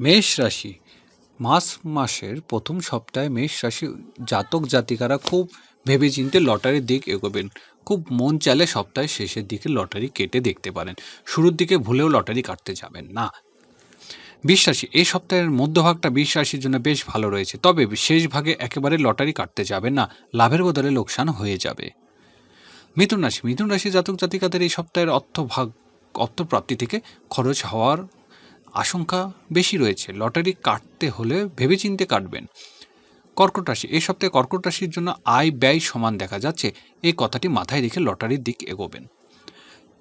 মেষ রাশি। মাস মাসের প্রথম সপ্তাহে মেষ রাশি জাতক জাতিকারা খুব ভেবেচিন্তে লটারির দিক এগোবেন। খুব মন চালে সপ্তাহের শেষের দিকে লটারি কেটে দেখতে পারেন। শুরুর দিকে ভুলেও লটারি কাটতে যাবেন না। বিশ্বাসী এই সপ্তাহের মধ্যভাগটা বিশ্বাসীর জন্য বেশ ভালো রয়েছে। তবে শেষ ভাগে একেবারে লটারি কাটতে যাবে না, লাভের বদলে লোকসান হয়ে যাবে। মিথুন রাশি মিথুন রাশি জাতক জাতিকাদের এই সপ্তাহের অর্থভাগ, অর্থপ্রাপ্তি থেকে খরচ হওয়ার আশঙ্কা বেশি রয়েছে। লটারি কাটতে হলে ভেবেচিন্তে কাটবেন। কর্কট রাশি এই সপ্তাহে কর্কট রাশির জন্য আয় ব্যয় সমান দেখা যাচ্ছে। এই কথাটি মাথায় রেখে লটারির দিক এগোবেন।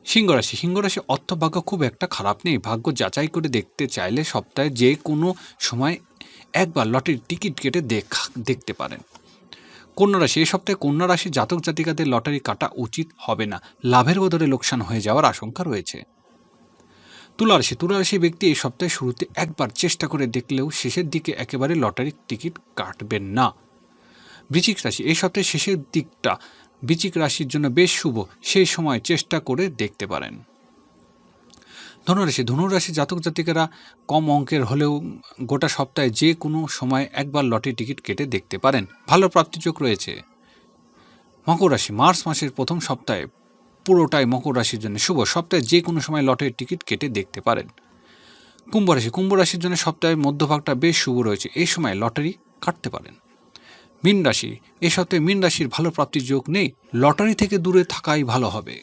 সিংহ রাশি সিংহ রাশি অর্থভাগ্য খুব একটা খারাপ নেই। ভাগ্য যাচাই করে দেখতে চাইলে সপ্তাহে যে কোনো সময় একবার লটারির টিকিট কেটে দেখা, দেখতে পারেন। কন্যা রাশি এই সপ্তাহে কন্যা রাশি জাতক জাতিকাদের লটারি কাটা উচিত হবে না। লাভের বদলে লোকসান হয়ে যাওয়ার আশঙ্কা রয়েছে। তুলা রাশি তুলা রাশি ব্যক্তি এই সপ্তাহে শুরুতে একবার চেষ্টা করে দেখলেও শেষের দিকে একেবারে লটারির টিকিট কাটবেন না। বৃচিক রাশি, এই সপ্তাহে শেষের দিকটা বৃচিক রাশির জন্য বেশ শুভ সেই সময় চেষ্টা করে দেখতে পারেন। ধনুরাশি ধনুরাশি জাতক জাতিকেরা কম অঙ্কের হলেও গোটা সপ্তাহে যে কোনো সময় একবার লটারি টিকিট কেটে দেখতে পারেন। ভালো প্রাপ্তিযোগ রয়েছে। মকর রাশি, মার্চ মাসের প্রথম সপ্তাহে পুরোটাই মকর রাশির জন্য শুভ। সপ্তাহে যে কোনো সময় লটারির টিকিট কেটে দেখতে পারেন। কুম্ভ রাশি, কুম্ভ রাশির জন্য সপ্তাহের মধ্যভাগটা বেশ শুভ রয়েছে। এই সময় লটারি কাটতে পারেন। মীন রাশি, এ সপ্তাহে মীন রাশির ভালো প্রাপ্তির যোগ নেই। লটারি থেকে দূরে থাকাই ভালো হবে।